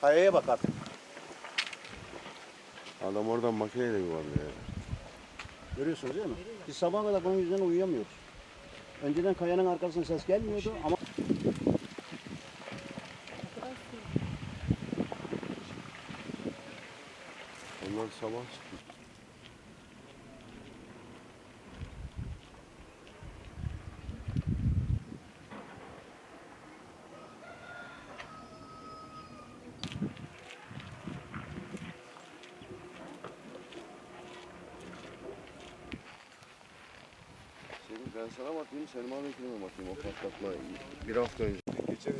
Kayaya bak artık. Adam oradan makineyle yuvarlıyor. Görüyorsunuz değil mi? Biz sabaha kadar bunun yüzünden uyuyamıyoruz. Önceden kayanın arkasına ses gelmiyordu ama... sabah çıktı. Senin ben sana bakayım, Selma Bekir'e bakayım o patlatma bir hafta önce. Geçen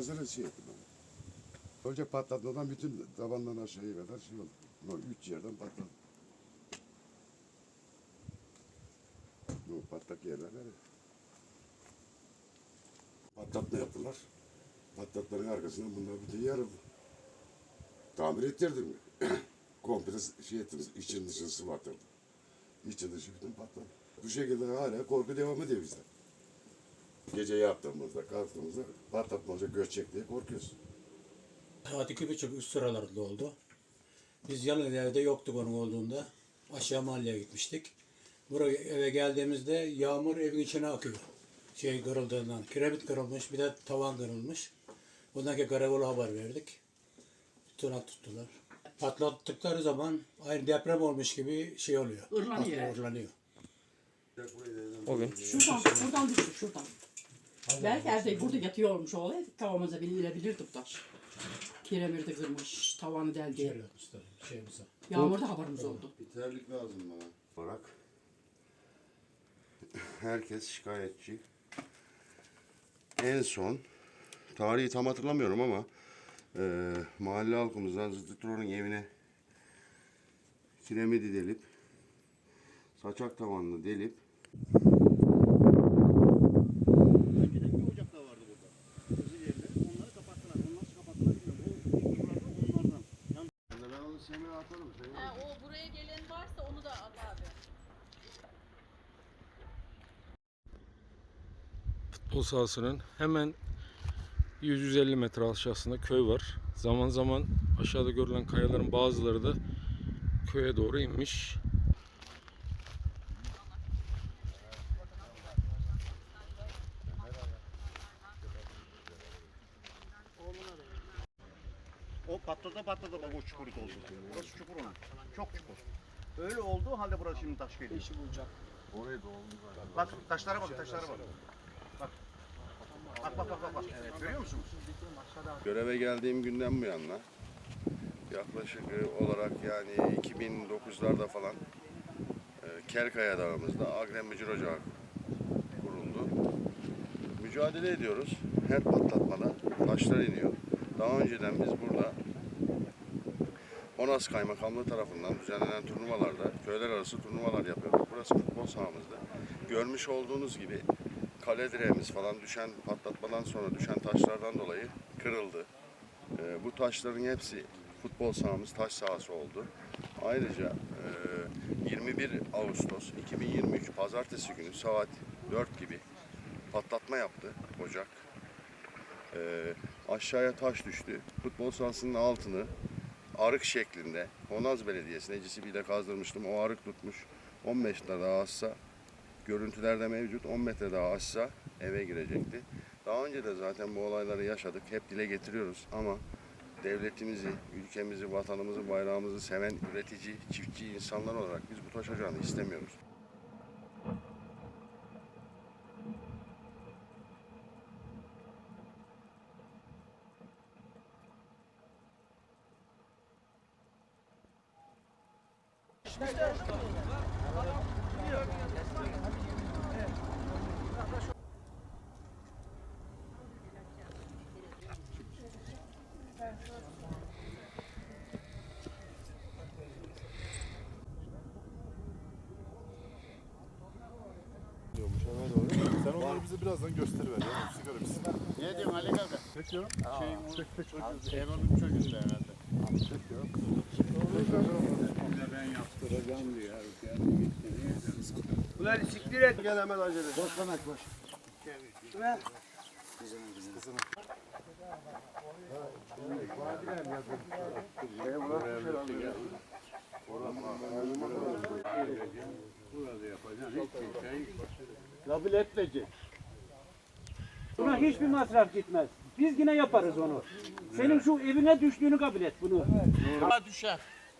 sene şey yaptım ben. Önce patlatmadan bütün tabandan aşağıya kadar şey oldu. Bu üç yerden patladı. Bu patlak yerler nereye? Patlatma yaptılar. Patlatmanın arkasından bunlar bütün yarıldı. Tamir ettirdim. Komple şey ettiniz, için dışını sıvattırdım. İçi dışı bütün patladı. Bu şekilde hala korku devam ediyor bizde. Gece yattığımızda, kalktığımızda olacak, göçecek diye korkuyoruz. Saat iki buçuk üst sıralarında oldu. Biz yanı evde yoktuk onun olduğunda. Aşağı mahalleye gitmiştik. Buraya eve geldiğimizde yağmur evin içine akıyor. Şey kırıldığından. Kiremit kırılmış, bir de tavan kırılmış. Bundan ki karakola haber verdik. Tuna tuttular. Patlattıkları zaman aynı deprem olmuş gibi şey oluyor. Irlanıyor. Patlıyor, ırlanıyor. O gün Şuradan, buradan düştü, şuradan. Belki evde burada yatıyor olmuş olaydı. Tavamıza binilebilirdi bu taş. Kiremirde kırmış, tavanı deldi. Şeyimize. Yağmurda haberimiz oldu. Bir terlik lazım bana. Olarak herkes şikayetçi. En son tarihi tam hatırlamıyorum ama e, mahalle halkımızdan Zıddı Turan'ın evine kiremidi delip saçak tavanını delip Önceden bir ocak da vardı burada. Kızıl yerleri. Onları kapattılar. Onu nasıl kapattılar bilmiyorum. O yıkıklardan onlardan. Yani Semih'e atarım. Semih. Ha, o buraya gelen varsa onu da at abi. futbol sahasının hemen 100-150 metre aşağısında köy var. Zaman zaman aşağıda görülen kayaların bazıları da köye doğru inmiş. O patladı patladı bak o çukur oldu. Burası çukur onun. Çok çukur. Öyle olduğu halde burası şimdi taş geliyor. Orayı da oldu zaten. Bak taşlara bak taşlara bak. Bak. Bak bak bak bak. bak. Görüyor musunuz? Göreve geldiğim günden bu yana yaklaşık e, olarak yani 2009'larda falan e, Kelkaya Dağımızda Agren Mücür Ocağı kuruldu. Mücadele ediyoruz. Her patlatmada taşlar iniyor. Daha önceden biz burada Honas Kaymakamlığı tarafından düzenlenen turnuvalarda köyler arası turnuvalar yapıyorduk. Burası futbol sahamızda. Görmüş olduğunuz gibi kale direğimiz falan düşen patlatmadan sonra düşen taşlardan dolayı kırıldı. Ee, bu taşların hepsi futbol sahamız taş sahası oldu. Ayrıca e, 21 Ağustos 2023 Pazartesi günü saat 4 gibi patlatma yaptı ocak. Ee, aşağıya taş düştü. Futbol sahasının altını arık şeklinde Honaz Belediyesi'ne CCB'yle kazdırmıştım. O arık tutmuş. 15 metre daha azsa görüntülerde mevcut. 10 metre daha aşsa eve girecekti. Daha önce de zaten bu olayları yaşadık. Hep dile getiriyoruz ama devletimizi, ülkemizi, vatanımızı, bayrağımızı seven üretici, çiftçi insanlar olarak biz bu taş ocağını istemiyoruz. Sen onları bize birazdan gösteriver ya. Sigara bitsin. Ne diyorsun Ali kanka? Çekiyorum. Şeyin, çek, çek, çek. Emanın çocukları herhalde. Çekiyorum. Ulan siktir et. Gel hemen acele. Boş Mehmet boş. Ver. Kabul etmeyecek. Buna hiçbir masraf gitmez. Biz yine yaparız onu. Senin şu evine düştüğünü kabul et bunu. düşer.